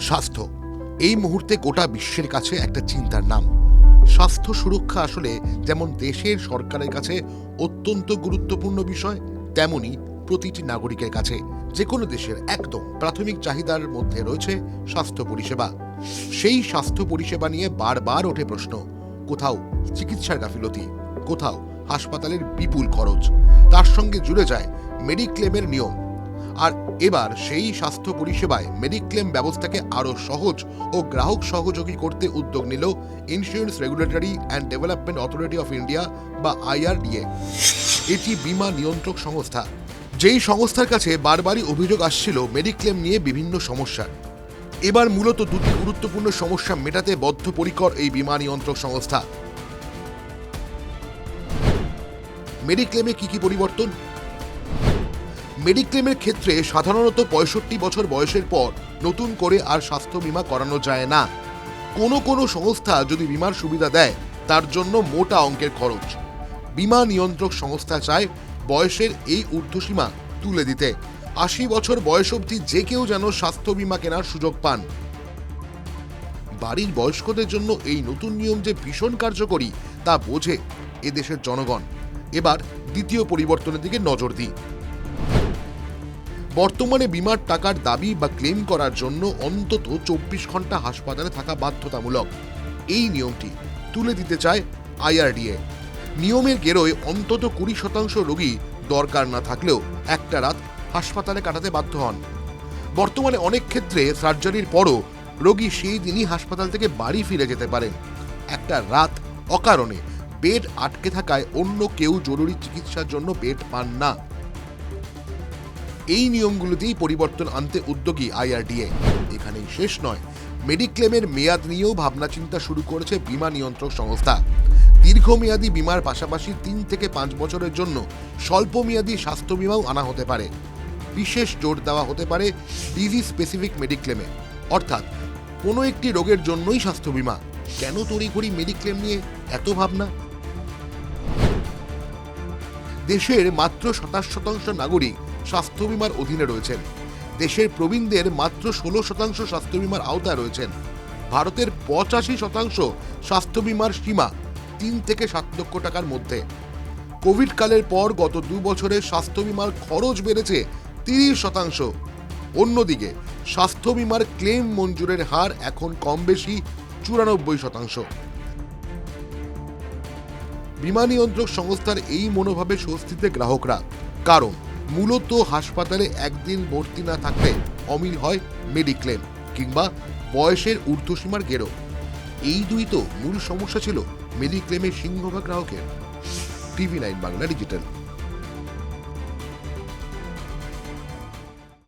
স্বাস্থ্য। এই মুহূর্তে গোটা বিশ্বের কাছে একটা চিন্তার নাম। স্বাস্থ্য সুরক্ষা আসলে যেমন দেশের সরকারের কাছে অত্যন্ত গুরুত্বপূর্ণ বিষয়, তেমনি প্রতিটি নাগরিকের কাছে। যে কোনো দেশের একদম প্রাথমিক চাহিদার মধ্যে রয়েছে স্বাস্থ্য পরিষেবা। সেই স্বাস্থ্য পরিষেবা নিয়ে বারবার ওঠে প্রশ্ন, কোথাও চিকিৎসার গাফিলতি, কোথাও হাসপাতালের বিপুল খরচ। তার সঙ্গে জুড়ে যায় মেডিক্লেমের নিয়ম। আর এবার সেই স্বাস্থ্য পরিষেবায় মেডিক্লেম ব্যবস্থাকে আরও সহজ ও গ্রাহক সহযোগী করতে উদ্যোগ নিল insurance regulatory and development authority of India বা আইআরডিএ এটি বিমা নিয়ন্ত্রক সংস্থা। যেই সংস্থার কাছে বারবারই অভিযোগ আসছিল মেডিক্লেম নিয়ে বিভিন্ন সমস্যার। এবার মূলত দুটি গুরুত্বপূর্ণ সমস্যা মেটাতে বদ্ধপরিকর এই বিমা নিয়ন্ত্রক সংস্থা। মেডিক্লেমে কি কি পরিবর্তন? মেডিক্লেমের ক্ষেত্রে সাধারণত পঁয়ষট্টি বছর বয়সের পর নতুন করে আর স্বাস্থ্য বীমা করানো যায় না। কোনো কোনো সংস্থা যদি বিমার সুবিধা দেয়, তার জন্য মোটা অঙ্কের খরচ। বিমা নিয়ন্ত্রক সংস্থা চায় বয়সের এই ঊর্ধ্বসীমা তুলে দিতে। আশি বছর বয়স অবধি যে কেউ যেন স্বাস্থ্য বীমা কেনার সুযোগ পান। বাড়ির বয়স্কদের জন্য এই নতুন নিয়ম যে ভীষণ কার্যকরী, তা বোঝে এদেশের জনগণ। এবার দ্বিতীয় পরিবর্তনের দিকে নজর দিই। বর্তমানে বিমার টাকার দাবি বা ক্লেম করার জন্য অন্তত চব্বিশ ঘণ্টা হাসপাতালে থাকা বাধ্যতামূলক। এই নিয়মটি তুলে দিতে চায় আইআরডিএ। নিয়মের গেরোয় অন্তত কুড়ি শতাংশ রোগী দরকার না থাকলেও একটা রাত হাসপাতালে কাটাতে বাধ্য হন। বর্তমানে অনেক ক্ষেত্রে সার্জারির পরও রোগী সেই দিনই হাসপাতাল থেকে বাড়ি ফিরে যেতে পারেন। একটা রাত অকারণে বেড আটকে থাকায় অন্য কেউ জরুরি চিকিৎসার জন্য বেড পান না। এই নিয়মগুলোতেই পরিবর্তন আনতে উদ্যোগী আইআরডিএ। এখানেই শেষ নয়। মেডিক্লেমের মেয়াদ নিয়েও ভাবনা চিন্তা শুরু করেছে বিমা নিয়ন্ত্রক সংস্থা। দীর্ঘমেয়াদী বীমার পাশাপাশি তিন থেকে পাঁচ বছরের জন্য স্বল্পমেয়াদী স্বাস্থ্য বীমাও আনা হতে পারে। বিশেষ জোর দেওয়া হতে পারে ডিজিজ স্পেসিফিক মেডিক্লেমে। অর্থাৎ কোনো একটি রোগের জন্যই স্বাস্থ্য বীমা। কেন তড়িঘড়ি মেডিক্লেম নিয়ে এত ভাবনা? দেশের মাত্র সাতাশ শতাংশ নাগরিক স্বাস্থ্য বীমার অধীনে রয়েছেন। দেশের প্রবীণদের মাত্র ষোলো শতাংশ স্বাস্থ্য বিমার আওতায় রয়েছেন। ভারতের পঁচাশি শতাংশ স্বাস্থ্য বীমার সীমা তিন থেকে সাত লক্ষ টাকার মধ্যে। কোভিড কালের পর গত দু বছরে স্বাস্থ্য বীমার খরচ বেড়েছে তিরিশ শতাংশ। অন্যদিকে, স্বাস্থ্য বীমার ক্লেম মঞ্জুরের হার এখন কম বেশি চুরানব্বই শতাংশ। বীমা নিয়ন্ত্রক সংস্থার এই মনোভাবে স্বস্তিতে গ্রাহকরা। কারণ, মূলত হাসপাতালে একদিন ভর্তি না থাকলে অমিল হয় মেডিক্লেম কিংবা বয়সের ঊর্ধ্বসীমার গেরো। এই দুই তো মূল সমস্যা ছিল মেডিক্লেমের সিংহভাগ গ্রাহকের। TV nine Bangla digital.